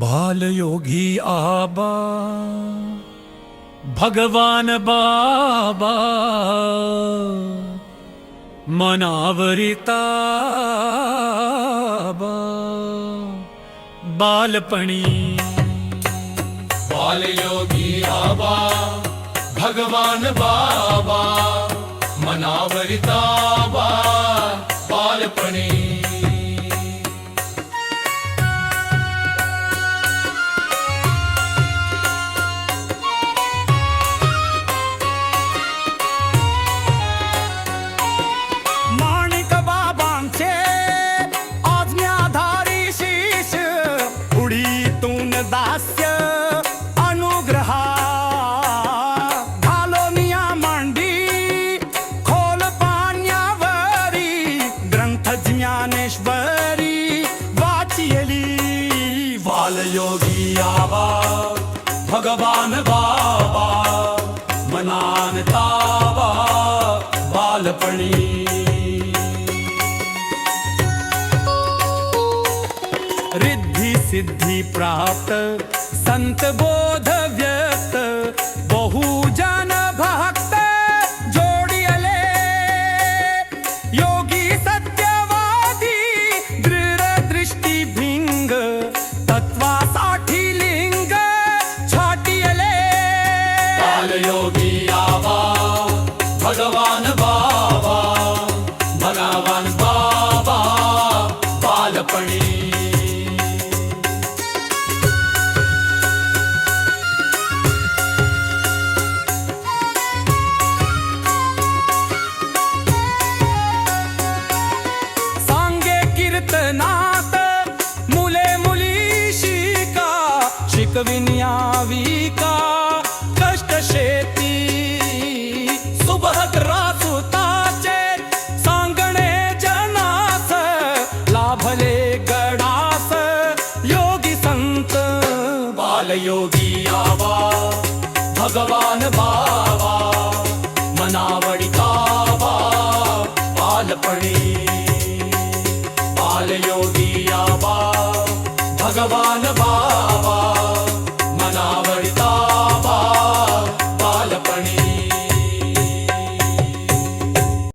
बालयोगी आबा भगवान बाबा मनावरिता बालपणी बालयोगी आबा भगवान बाबा मनावरिता बा बालपणी दास्य अनुग्रहा। घालोनिया मांडी खोल पाण्यावरी ग्रंथ ज्ञानेश्वरी वाचियली। बालयोगी आबा भगवान बाबा मनान ताबा बालपणी सिद्धी प्राप्त संत बोध व्यक्त बहुजन भक्त जोडियले योगी सत्यवादी दृढ दृष्टी भिंग तत्वासाठी लिंग छाटियले बालयोगी आवा भगवान कीर्तनात मुले मुली शिका शिकविन्या का? कष्ट शेती सुबह रासुताचे सांगणे जनास लाभले गडास योगी संत. बालयोगी आवा भगवान बाबा मनावडी कावा बालपणी பகவான பா